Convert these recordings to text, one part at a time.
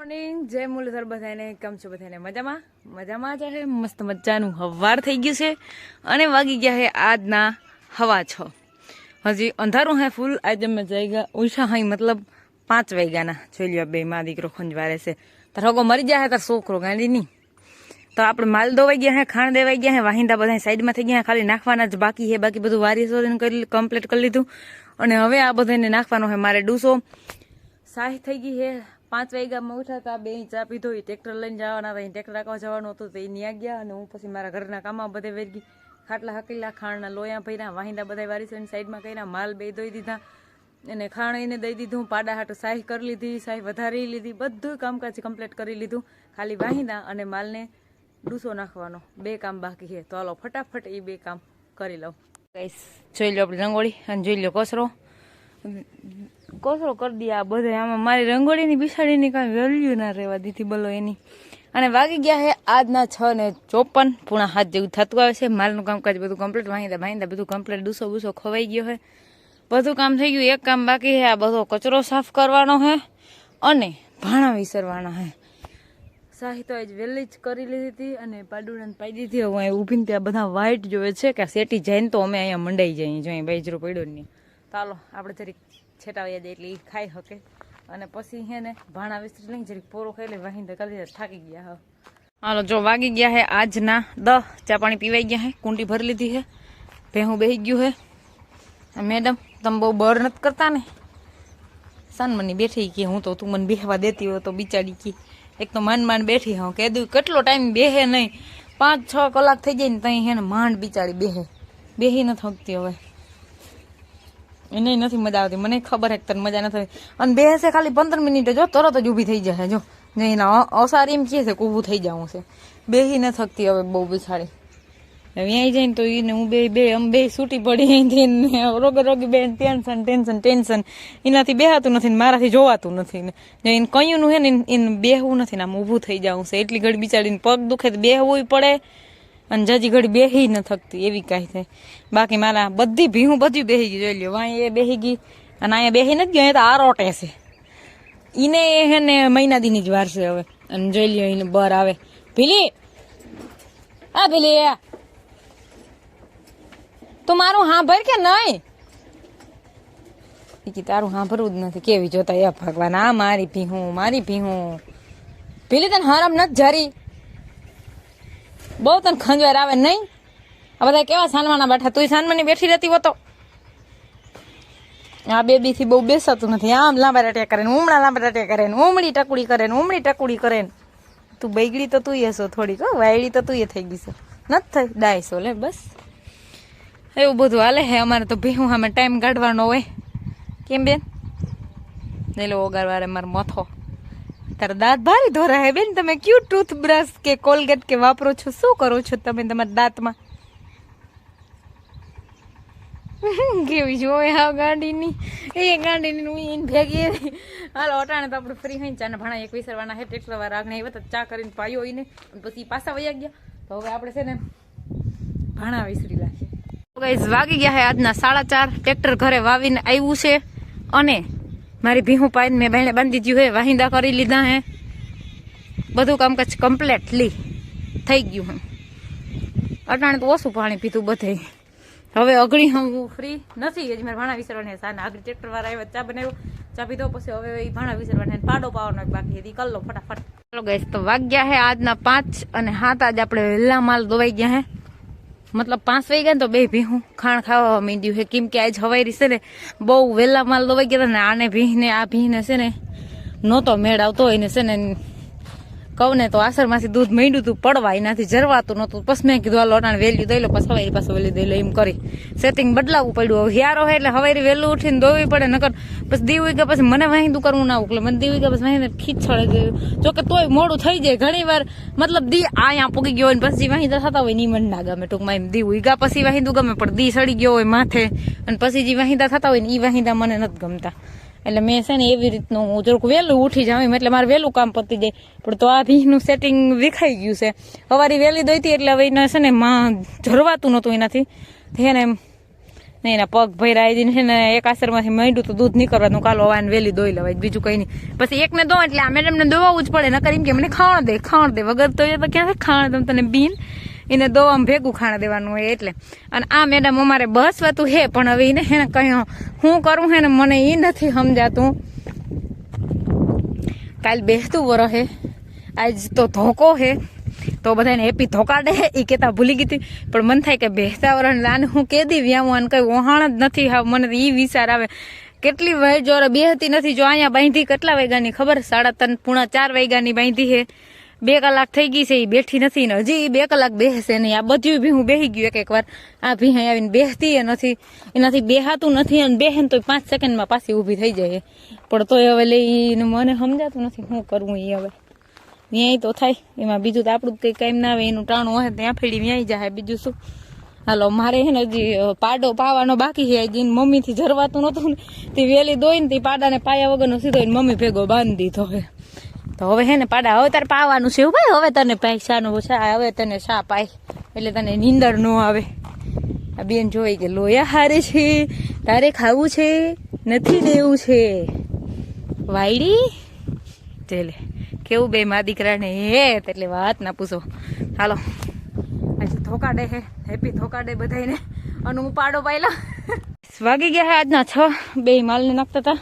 Morning જય મુરલીધર બધાને કેમ છો બધાને મજામાં? મજામાં જ છે મસ્ત મજાનું હવાર થઈ ગયું છે અને વાગી ગયા છે આજના હવા છ. હજી અંધારું હે ફૂલ. આજે અમે જઈ ગયા ઓછા હાઈ, મતલબ પાંચ વાગ્યાના. જોઈ લ્યો બે માં દીકરો ખંજવારે છે. તાર હગો મરી હે, તાર છોકરો ગાંડી નહીં તો આપણે માલ દોવાઈ ગયા હે, ખાણ દેવાઈ ગયા હે, વાહિંદા બધા સાઈડમાં થઈ ગયા હે, ખાલી નાખવાના જ બાકી છે બાકી બધું વારી સોરીને કરી કમ્પ્લીટ કરી લીધું. અને હવે આ બધાને નાખવાનો છે મારે ડૂસો. સાહી થઈ ગઈ છે પાંચ વાગ્યામાં ઉઠ્યા હતા બે ચા પીધો ઈ ટ્રેક્ટર લઈને જવાના હતા ટ્રેક્ટર રાખવા જવાનું હતું, તો એ ન્યા ગયા અને હું પછી મારા ઘરના કામમાં બધે વેરગી ખાટલા હકેલા, ખાણના લોયા ભર્યા, વાહિંદા બધા વારી સાઈડમાં કર્યા, માલ બે દોઈ દીધા અને ખાણ એને દઈ દીધું, પાડા હાટું સાહી કરી લીધી સાહી વધારી લીધી બધું કામકાજ કમ્પ્લીટ કરી લીધું. ખાલી વાહિંદા અને માલને ડૂસો નાખવાનો, બે કામ બાકી છે. તો હાલો, ફટાફટ એ બે કામ કરી લઉં. જોઈ લો આપણી રંગોળી અને જોઈ લો કચરો. કચરો કરી દે આ બધા. આમાં મારી રંગોળીની બિસાડીની કાંઈ વેલ્યુ ના રહેવા દીધી બોલો એની. અને વાગી ગયા છે આજના છ ને ચોપન. પૂણા હાથ જેવું થતું આવે છે. માલનું કામકાજ બધું કમ્પ્લીટ વાંધા વાંધા બધું કમ્પ્લીટ ડૂસો બૂસો ખવાઈ ગયો છે બધું કામ થઈ ગયું, એક કામ બાકી છે આ બધો કચરો સાફ કરવાનો છે અને ભાણા વિસરવાના છે શાહી તો આજ વહેલી જ કરી લીધી હતી અને પાડુડાને પાઈ દીધી. હવે અહીં ઊભીને ત્યાં બધા વાઈટ જોવે છે કે સેટી જઈને તો અમે અહીંયા મંડાઈ જઈએ. જો અહીં બાજરો પડ્યો નહીં. ચાલો, આપણે જરીક છેટાવ્યા જાય એટલે એ ખાઈ શકે અને પછી હે ને ભાણા વિસ્તરી લઈને જરીક પોરો ખાઈ લે વાહિંદા કરી દીધા થાકી ગયા હવે. હાલો, જો વાગી ગયા હે આજના દહ. ચા પાણી પીવાઈ ગયા હે, કુંડી ભરી લીધી હે. ભેહું બેહી ગયું હે. આ મેડમ, તમે બહુ બર નથી કરતા ને? સાનમની બેઠી કે હું તો, તું મને બેહવા દેતી હોય તો બિચારી કી. એક તો માંડ માંડ બેઠી હું કીધું કેટલો ટાઈમ બેહે નહીં. પાંચ છ કલાક થઈ જાય ને તઈ હે ને માંડ બિચારી બેહે. બેહી ન થકતી હવે. એને નથી મજા આવતી. મને ખબર હેક તને મજા નથી અને બેસે ખાલી પંદર મિનિટે જો તરત જ ઊભી થઈ જાય જો. ને એના અસાર એમ કહે છે કે ઊભું થઈ જવું છે. બેહી ન થકતી હવે બહુ બિછાડી અહીંયા અહીં જઈને તો એને હું બે બે અમ બે છૂટી પડી અહીંથી રોગે, રોગી બે ટેન્શન ટેન્શન ટેન્શન એનાથી બેહાતું નથી મારાથી જોવાતું નથી ને. એને કયું હે ને એને બેહવું નથી ને આમ ઊભું થઈ જવું છે. એટલી ઘડી બિચારીને પગ દુખે તો બેહવું પડે. અને જજી ઘડી બેહી ન થકતી, એવી કાંઈ થાય. બાકી મારા બધી ભીહું બધી બેહી ગઈ જોઈ લ્યો, વાંઈ એ બેહી ગઈ અને અહીંયા બેહી નથી ગયો તો આરોટે છે. ઈને એ હે ને મહિના દીની જ વાર છે હવે. અને જોઈ લ્યો, એને બર આવે. ભીલી! હા, ભીલી તું મારું સાંભળ કે નહીં? ઈ તારું સાંભળવું જ નથી. કેવી જોતા એ ભગવાન? આ મારી ભીહું મારી ભીહું. પેલી તને હરમ નથી જરી? બહુ તને ખંજવાર આવે નહીં? આ બધા કેવા સાનવાના બેઠા? તું સાનમાની બેઠી રહેતી હોતો આ બેબીથી બહુ બેસાતું નથી. આમ લાંબા રાટિયા કરે ને, ઉમળા લાંબા રાટિયા કરે ને, ઉમળી ટકુડી કરે ને, ઉમળી ટકુડી કરે ને. તું બૈગડી તો તું હશો થોડીક વાયડી તો તું એ થઈ ગઈ છે. નથી થઈ? ડાયસો લે, બસ. એવું બધું હાલે હે? અમારે તો ભેહું સામે ટાઈમ કાઢવાનો હોય. કેમ બેન? લો ઓગારવારે મારો મથો. તારા દાંત ભારી ધોરા હે બેન. તમે ક્યુ ટૂથબ્રશ કે કોલગેટ કે વાપરો છો? શું કરો છો તમે તમારા દાંતમાં? કેવી જોવે હા ગાંડીની? એ ગાંડીની હું એને ભેગી હાલ, અટાણે તો આપણે ફ્રી હોય ચાને ભણા એક વિસરવાના હે ટ્રેક્ટર વાળા આગળ આવ્યા તો ચા કરીને પાયો એને અને પછી પાછા વયા ગયા. તો હવે આપણે છે ને ભાણા વિસરી લાગીએ ગાઈઝ વાગી ગયા હે આજના સાડા ચાર. ટ્રેક્ટર ઘરે વાવીને આવ્યું છે, અને મારી ભીહું પાઈને મેં બહેણે બાંધી દીધું હે, વાહિંદા કરી લીધા હે. બધું કામકાજ કમ્પ્લેટલી થઈ ગયું હું. અટાણે તો ઓછું પાણી પીધું બધે. હવે અગળી હું ફ્રી નથી. હજી મારે ભાણા વિસરવાની સાને આગળ ટ્રેક્ટર વાળા આવ્યા, ચા બનાવ્યો. ચા પીધો, પછી હવે એ ભાણા વિસરવાને પાડો પાવાનો બાકી હતી કલ્લો ફટાફટ. ચાલો ગઈશ તો વાગ્યા હે આજના પાંચ અને હાથ આજ આપણે વહેલા માલ દોવાઈ ગયા હે. મતલબ પાંચ વાગ્યા ને તો બે ભીહું ખાણ ખાવા માંડ્યું છે. કેમ કે આજ હવાઈ છે ને બહુ વહેલા માલ દવાઈ ગયા ને આને ભીહને આ ભીહને છે ને નહોતો મેળ આવતો હોય ને છે ને કહું ને તો આસરમાંથી દૂધ માંડ્યું હતું પડવા એનાથી જરવાતું નહોતું. પછી મેં કીધું, આ અટાણે વેલ્યુ દઈ લો, પછી હવારી પાસે વેલ્યુ દઈ લો. એમ કરી. સેટિંગ બદલાવવું પડ્યું. હવે હિયારો હોય એટલે હવારી વહેલું ઉઠીને દોવી પડે, નકર પછી દી કે પછી મને વાંધું કરવું ના ઉકલે. મને દી કે પછી વાહિંદે ખીચડે ગયું. જોકે તોય મોડું થઈ જાય. ઘણી વાર મતલબ દી અહીંયા પૂગી ગયો હોય પછી વાંધા થતા હોયની મન ના ગમે ટૂંકમાં એમ. દી ઉગા પછી વાંધું ગમે, પણ દી સડી ગયો હોય માથે અને પછી જે વાંધા થતા હોય ને એ વાંધા મને નથી ગમતા. એટલે મેં છે ને એવી રીતનું, હું જરાક વહેલું ઉઠી જાઉં એમ, એટલે મારે વહેલું કામ પતી જાય. પણ તો આ ભીનું સેટિંગ વિખાઈ ગયું છે. સવારી વહેલી દોઈતી એટલે હવે એને છે ને માં જરવાતું નહોતું એનાથી. એને એમ નહીં એના પગ ભરાઈ દઈને છે ને એક આસરમાંથી માંડ્યું તો દૂધ નીકળવાનું, કાલો વાન વહેલી દોઈ લેવાય, બીજું કંઈ નહીં. પછી એકને દો એટલે આ મેડમને દોવાવું જ પડે, નકર એમ કે મને ખાણ દે ખાણ દે. વગર તો એ તો ક્યાં ખાણ દઉં તને બીન. એને દોવામાં ભેગું ખાણ દેવાનું હોય એટલે. અને આ મેડમ અમારે બસ વાતું હે, પણ હવે એને હે કહ્યું હું કરું હે ને મને એ નથી સમજાતું. કાલ બેસતું વર હે, આજ તો ધોકો હે. તો બધાને હેપી ધોકાડે એ કેતા ભૂલી ગઈ હતી. પણ મન થાય કે બેસતા વરણ લાને હું કે દી વ્યાવું અને કઈ વહાણ જ નથી. હા, મને ઈ વિચાર આવે. કેટલી વાય જોરે બેહતી નથી જો અહીંયા બાંધી, કેટલા વાગ્યાની ખબર? સાડા ત્રણ, પૂણા ચાર વાગ્યાની બાંધી હે. બે કલાક થઈ ગઈ છે એ બેઠી નથી ને હજી બે કલાક બેસે નહીં આ બધું ભી હું બેસી ગયું એક એક વાર આ ભી આવીને બેસતી એ નથી, એનાથી બેહાતું નથી અને બેહે ને તો પાંચ સેકન્ડમાં પાછી ઊભી થઈ જાય પણ તોય હવે લઈને મને સમજાતું નથી શું કરવું એ હવે. ન્યાય તો થાય, એમાં બીજું તો આપણું કંઈ કામ ના આવે, એનું ટાણું હોય ત્યાં ફેડી ન્યાય જાય, બીજું શું? હાલો, મારે હે ને હજી પાડો પાવાનો બાકી છે, હજી મમ્મીથી જરવાતું નહોતું ને, તે વેલી દોઈને તે પાડાને પાયા વગરનો સીધો મમ્મી ભેગો બાંધી દીધો હવે તો હવે હે ને પાડા, હવે તારે પાવાનું છે ભાઈ? હવે તને પૈસાનું હવે તને શા પાય એટલે તને નીંદર ન આવે. આ બેન જોઈ કે લોયા હારે છે, તારે ખાવું છે, નથી દેવું છે. વાયડી? ચલે, કેવું બે મા દીકરાને? હે એટલે વાત ના પૂછો. હાલો, આજે ધોકાડે હે, હેપી ધોકાડે બધાને અને હું પાડો પાયલા. વાગી ગયા આજના છ, બે માલને નાખતા હતા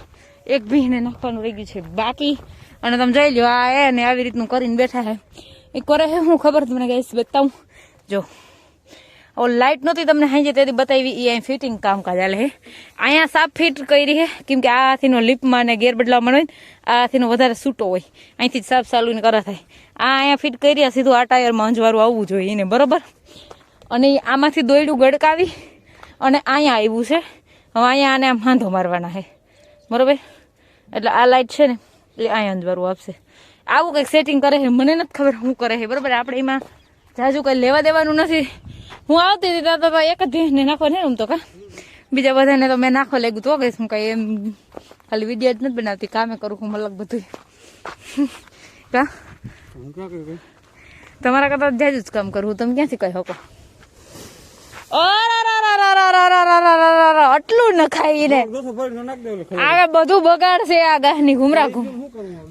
એક ભીને નાખવાનું રહી ગયું છે બાકી. અને તમે જોઈ લો આ એ ને આવી રીતનું કરીને બેઠા હે. એ કરે હે, હું ખબર તમને ગઈશ બતાવું? જો, ઓ લાઇટ નહોતી તમને હાંજે તેથી બતાવી એ અહીં ફિટિંગ કામકાજ હાલે હે. અહીંયા સાફ ફિટ કરી હે, કેમ કે આથીનો લીપમાં ને ગેર બદલાવમાં હોય આથીનો વધારે સૂટો હોય. અહીંથી જ સાફ ચાલુ કરા થાય. આ અહીંયા ફિટ કરી સીધું આ ટાયરમાં અંજવારું આવવું જોઈએ એને, બરોબર? અને આમાંથી દોયડું ગડકાવી અને અહીંયા આવ્યું છે. હવે અહીંયા આને આમ હાંધો મારવાના છે બરોબર? એટલે આ લાઇટ છે ને એટલે અહીંયા અંજવારું આપશે. આવું કંઈક સેટિંગ કરે છે મને નથી ખબર શું કરે છે બરાબર? આપણે એમાં જાજુ કંઈ લેવા દેવાનું નથી. હું આવતી હતી ત્યાં તો એક જ ધીને નાખો ને તો કા. બીજા બધાને તો મેં નાખો લેગું તો કઈ શું કઈ એમ ખાલી વીડિયો જ નથી બનાવતી કામે કરું હું મલક બધું કા? તમારા કરતા જાજુ જ કામ કરવું તમે ક્યાંથી કહી શકો? ઓ આટલું ન બધું બગાડશે આ ગાહની ઘુમરા?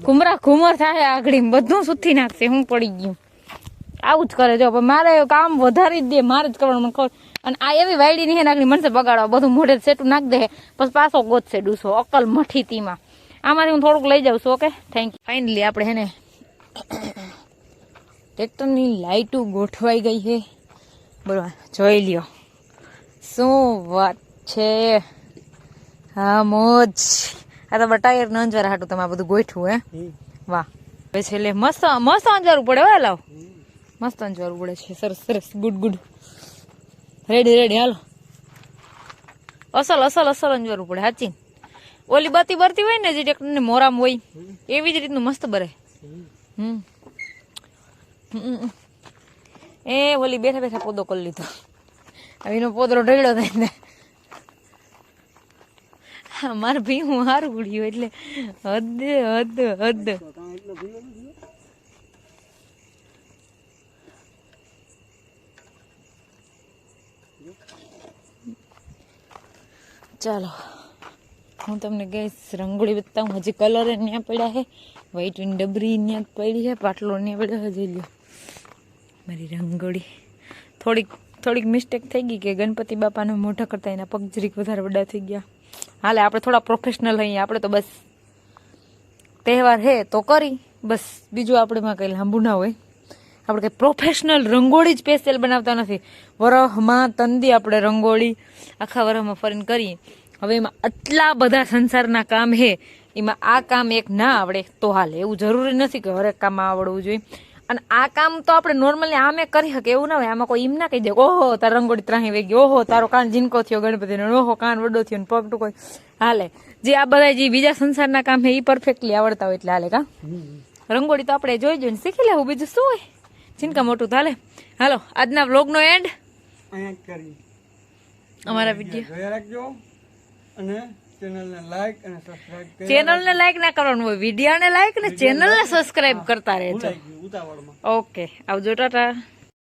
ઘુમરા ઘુમર થાય આગળ. બધું સુથી નાખશે હું પડી ગયું. આવું જ કરે જો મારે કામ વધારી જ દે મારે જ કરવાનું મને અને આ એવી વાયડી નહીં નાખી મનસે બગાડવા. બધું મોઢે સેટું નાખ દે પછી પાછો ગોતશે ડૂસો અકલ મઠી તીમાં આમાંથી હું થોડુંક લઈ જાઉં છું ઓકે? થેન્ક યુ ફાઇનલી આપણે હે ને ટ્રેક્ટરની લાઇટો ગોઠવાઈ ગઈ છે. બરાબર જોઈ લ્યો. શું વાત છે. હા મોજ. આ તો બટાયર ન અંજવારા હાટું તમે આ બધું ગોઠવું હે? વાહ. હવે છેલ્લે મસ્ત મસ્ત અંજવારું પડે હો લાવ મસ્ત અંજવારું પડે છે. સરસ સરસ. Good good. રેડી રેડી હાલો. અસલ અસલ અસલ અંજવારું પડે સાચી ઓલી બાતી બરતી હોય ને જે ટ્રેક્ટરને મોરામ હોય એવી જ રીતનું મસ્ત બરે. હમ. એ ઓલી બેઠા બેઠા પોદો કરી લીધો. હવે એનો પોદરો ઢળ્યો થાય મારે ભી હું હારું ઉડ્યું એટલે હદ હદ હદ? ચાલો, હું તમને ગઈશ રંગોળી બતાવું. હજી કલર ત્યાં પડ્યા છે વ્હાઈટ ડબરી ત્યાં પડી છે પાટલો ત્યાં પડ્યો હજી લ્યો. મારી રંગોળી. થોડીક થોડીક મિસ્ટેક થઈ ગઈ કે ગણપતિ બાપાને મોઢા કરતા એના પગ જરીક વધારે વડા થઈ ગયા. હાલે, આપણે થોડા પ્રોફેશનલ હઈએ, આપણે તો બસ. તહેવાર હે તો કરી. બસ, બીજું આપણે માં કંઈ લાંબુ ના હોય. આપણે કંઈ પ્રોફેશનલ રંગોળી જ સ્પેશિયલ બનાવતા નથી. વરહમાં તંદી આપણે રંગોળી આખા વરહમાં ફરીને કરીએ. હવે એમાં આટલા બધા સંસારના કામ હે. એમાં આ કામ એક ના આવડે, તો હાલે. એવું જરૂરી નથી કે હરેક કામમાં આવડવું જોઈએ. અને આ કામ તો આપણે નોર્મલી આમે કરી શકીએ એવું ના હોય. આમાં કોઈ એમ ના કહી દે ઓહો તાર રંગોળી ત્રાહી વેગી ઓહો તારો કાન ઝીનકો થયો ગણપતિનો. ઓહો કાન વડો થયો ને પગ કોઈ. હાલે. જે આ બધા જે બીજા સંસારના કામ છે એ પરફેક્ટલી આવડતા હોય એટલે હાલે કા? રંગોળી તો આપણે જોઈ જોઈને શીખી લેવું. બીજું શું હોય? ઝીનકા મોટું ચાલે હાલો. આજના વ્લોગનો એન્ડ અમારા વીડિયો રાખજો. અને ચેનલને લાઈક અને સબસ્ક્રાઇબ ચેનલને લાઈક ના કરવાનું હોય વિડિયાને લાઈક ને ચેનલને સબસ્ક્રાઇબ કરતા રહેજો. ઉતાવળમાં. ઓકે આવજો ટાટા.